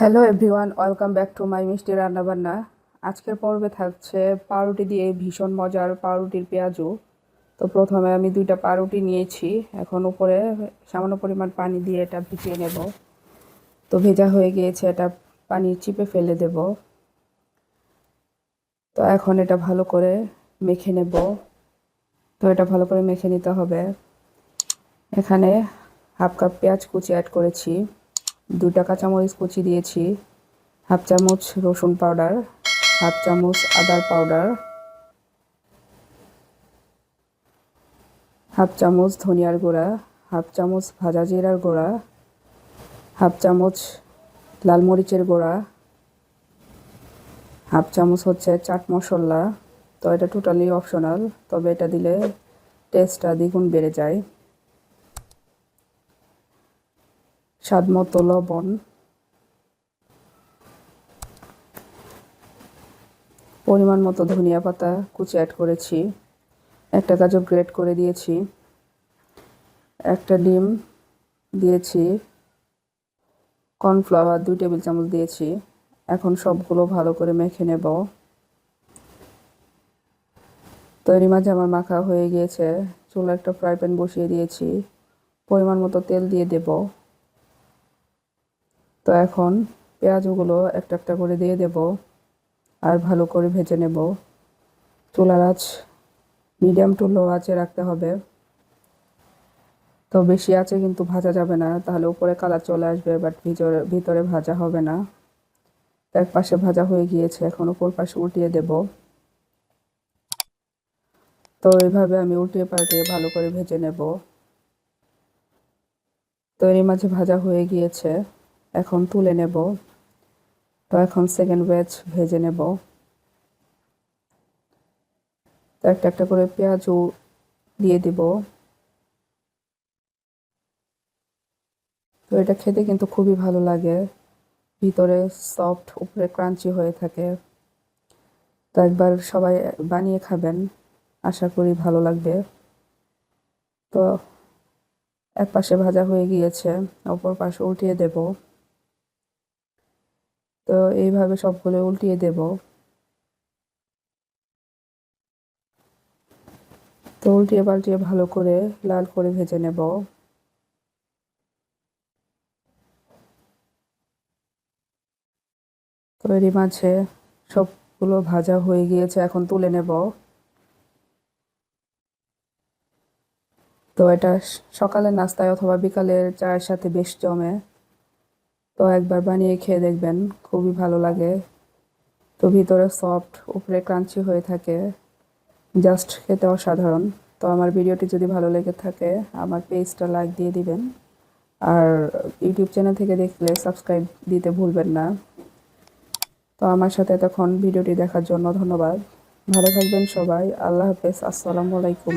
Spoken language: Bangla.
Hello everyone welcome back to my মিষ্টি রান্নাবান্না। আজকের পর্বে থাকছে পাউরুটি দিয়ে ভীষণ মজার পাউরুটির পেঁয়াজু। তো প্রথমে আমি দুইটা পাউরুটি নিয়েছি। এখন উপরে সামান্য পরিমাণ পানি দিয়ে এটা ভিজিয়ে নেব। তো ভেজা হয়ে গিয়েছে, এটা পানি চিপে ফেলে দেব। তো এখন এটা ভালো করে মেখে নেব। তো এটা ভালো করে মেখে নিতে হবে। এখানে হাফ কাপ পেঁয়াজ কুচি অ্যাড করেছি। দুটা কাঁচামরিচ কুচি দিয়েছি, হাফ চামচ রসুন পাউডার, হাফ চামচ আদার পাউডার, হাফ চামচ ধনিয়ার গুঁড়া, হাফ চামচ ভাজা জিরার গুঁড়া, হাফ চামচ লাল মরিচের গুঁড়া, হাফ চামচ হচ্ছে চাট মশলা। তো এটা টোটালি অপশনাল তবে এটা দিলে টেস্টটা দ্বিগুণ বেড়ে যায়। স্বাদ মতো লবণ। পরিমাণ মতো ধনিয়া পাতা কুচি অ্যাড করেছি। একটা গাজর গ্রেট করে দিয়েছি। একটা ডিম দিয়েছি। কর্নফ্লাওয়ার দুই টেবিল চামচ দিয়েছি। এখন সবগুলো ভালো করে মেখে নেব। তৈরি মাঝে আমার মাখা হয়ে গিয়েছে। চুলা একটা ফ্রাই প্যান বসিয়ে দিয়েছি। পরিমাণ মতো তেল দিয়ে দেবো। তো এখন পেঁয়াজগুলো একটা একটা করে দিয়ে দেব আর ভালো করে ভেজে নেব। চুলার আঁচ মিডিয়াম টু লো আঁচে রাখতে হবে। তো বেশি আছে কিন্তু ভাজা যাবে না, তাহলে উপরে কালার চলে আসবে বাট ভিতরে ভিতরে ভাজা হবে না। এক পাশে ভাজা হয়ে গিয়েছে, এখন উপর পাশে উল্টিয়ে দেব। তো এইভাবে আমি উল্টিয়ে পাল্টিয়ে ভালো করে ভেজে নেব। তো এর মাঝে ভাজা হয়ে গিয়েছে। এখন তুলে নেব। তো এখন সেকেন্ড ব্যাচ ভেজে নেব। তো একটা একটা করে পেঁয়াজও দিয়ে দিব। তো এটা খেতে কিন্তু খুবই ভালো লাগে। ভিতরে সফট উপরে ক্রাঞ্চি হয়ে থাকে। তো একবার সবাই বানিয়ে খাবেন। আশা করি ভালো লাগবে। তো এক পাশে ভাজা হয়ে গিয়েছে, অপর পাশে উল্টিয়ে দেবো। তো এইভাবে সবগুলো উল্টিয়ে দেব। তো উল্টিয়ে পাল্টিয়ে ভালো করে লাল করে ভেজে নেব। তো এরই মাঝে সবগুলো ভাজা হয়ে গিয়েছে, এখন তুলে নেব। তো এটা সকালের নাস্তায় অথবা বিকালের চায়ের সাথে বেশ জমে। তো একবার বানিয়ে খেয়ে দেখবেন, খুবই ভালো লাগে। তো ভিতরে সফট উপরে ক্রাঞ্চি হয়ে থাকে। জাস্ট খেতে অসাধারণ। তো আমার ভিডিওটি যদি ভালো লেগে থাকে, আমার পেজটা লাইক দিয়ে দিবেন। আর ইউটিউব চ্যানেল থেকে দেখলে সাবস্ক্রাইব দিতে ভুলবেন না। তো আমার সাথে এতক্ষণ ভিডিওটি দেখার জন্য ধন্যবাদ। ভালো থাকবেন সবাই। আল্লাহ হাফেজ। আসসালামু আলাইকুম।